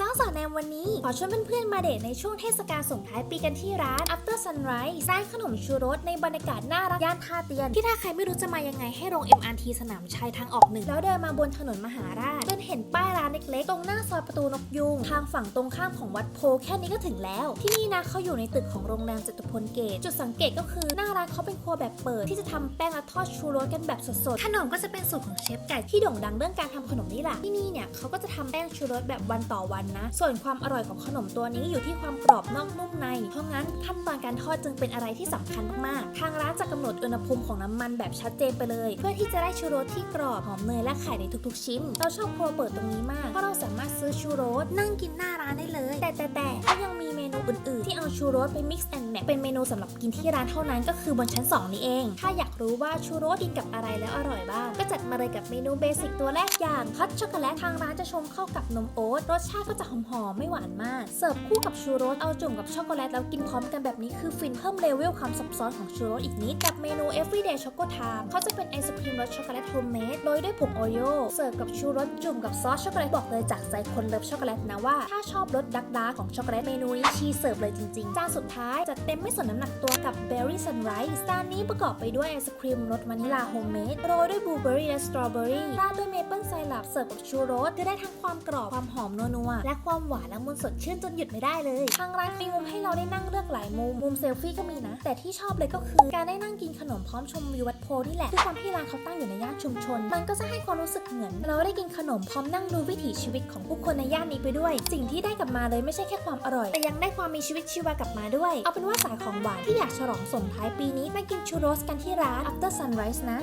สาวสาวแนมวันนี้ ขอชวนเพื่อนๆมาเดทในช่วงเทศกาลส่งท้ายปีกันที่ร้าน After Sunrise ร้านขนมชูรสในบรรยากาศน่ารักย่านท่าเตียน ที่ถ้าใครไม่รู้จะมายังไงให้ลง MRT สนามชัยทางออกหนึ่ง แล้วเดินมาบนถนนมหาราชจนเห็นป้ายร้านเล็กๆ ตรงหน้าซอยประตูนกยูงทางฝั่งตรงข้ามของวัดโพแค่นี้ก็ถึงแล้ว ที่นี่นะเขาอยู่ในตึกของโรงแรมจตุพลเกต จุดสังเกตก็คือหน้าร้านเขาเป็นครัวแบบเปิด ที่จะทำแป้งและทอดชูรสกันแบบสดๆขนมก็จะเป็นสูตรของเชฟไก่ที่โด่งดังเรื่องการทำขนมนี่แหละที่นี่เนี่ยเขาก็จะทำแป้งชูรสแบบวันต่อวันนะ ส่วนความอร่อยของขนมตัวนี้อยู่ที่ความกรอบนอกนุ่มใน เพราะงั้นขั้นตอนการทอดจึงเป็นอะไรที่สำคัญมากๆ ทางร้านจะกำหนดอุณหภูมิของน้ำมันแบบชัดเจนไปเลย เพื่อที่จะได้ชูโรสที่กรอบหอมเนยและไข่ในทุกๆ ชิ้น เราชอบครัวเปิดตรงนี้มาก เพราะเราสามารถซื้อชูโรสนั่งกินหน้าร้านได้เลย แต่แต่แต่ก็ยังมีเมนูอื่นๆ ที่เอาชูโรสไป mix and match เป็นเมนูสำหรับกินที่ร้านเท่านั้นก็คือบนชั้น 2 นี้เอง ถ้าอยากรู้ว่าชูโรสกินกับอะไรแล้วอร่อยบ้างก็จัดมาเลยกับเมนูเบสิกตัวแรกอย่างฮอตช็อกโกแลตทางร้านจะชงเข้ากับนมโอ๊ตรสชาติก็จะหอมๆ ไม่หวานมาก เสิร์ฟคู่กับชูโรสเอาจุ่มกับช็อกโกแลตแล้วกินพร้อมกันแบบนี้คือฟินเพิ่มเลเวลความซับซ้อนของชูโรสอีกนิด กับเมนู everyday choco time เขาจะเป็นไอศครีมรสช็อกโกแลตโฮมเมดโรยด้วยผงโอโยเสิร์ฟกับชูรสจุ่มกับซอสช็อกโกแลตบอกเลยจากใจคนเลิฟช็อกโกแลตนะว่าถ้าชอบรสดักดาร์กของช็อกโกแลตเมนูนี้ชีเสิร์ฟเลยจริงๆจานสุดท้ายจัดเต็มไม่สนน้ำหนักตัวกับ Berry Sunrise จานนี้ประกอบไปด้วยไอศครีมรสวานิลาโฮมเมดโรยด้วยบลูเบอร์รี่และสตรอเบอร์รี่ราดด้วยเมเปิลไซรัปเสิร์ฟกับชูรสจะได้ทั้งความกรอบความหอมนัวและความหวานและมุนสดชื่นจนหยุดไม่ได้เลย ทางร้านมีมุมให้เราได้นั่งเลือกหลายมุม มุมเซลฟี่ก็มีนะ แต่ที่ชอบเลยก็คือการได้นั่งกินขนมพร้อมชมวิววัดโพนี่แหละด้วยความที่ร้านเขาตั้งอยู่ในย่านชุมชน มันก็จะให้ความรู้สึกเหมือน เราได้กินขนมพร้อมนั่งดูวิถีชีวิตของผู้คนในย่านนี้ไปด้วย สิ่งที่ได้กลับมาเลยไม่ใช่แค่ความอร่อย แต่ยังได้ความมีชีวิตชีวากลับมาด้วย เอาเป็นว่าสายของหวานที่อยากฉลองส่งท้ายปีนี้มากินชูโรสกันที่ร้าน After Sunrise นะ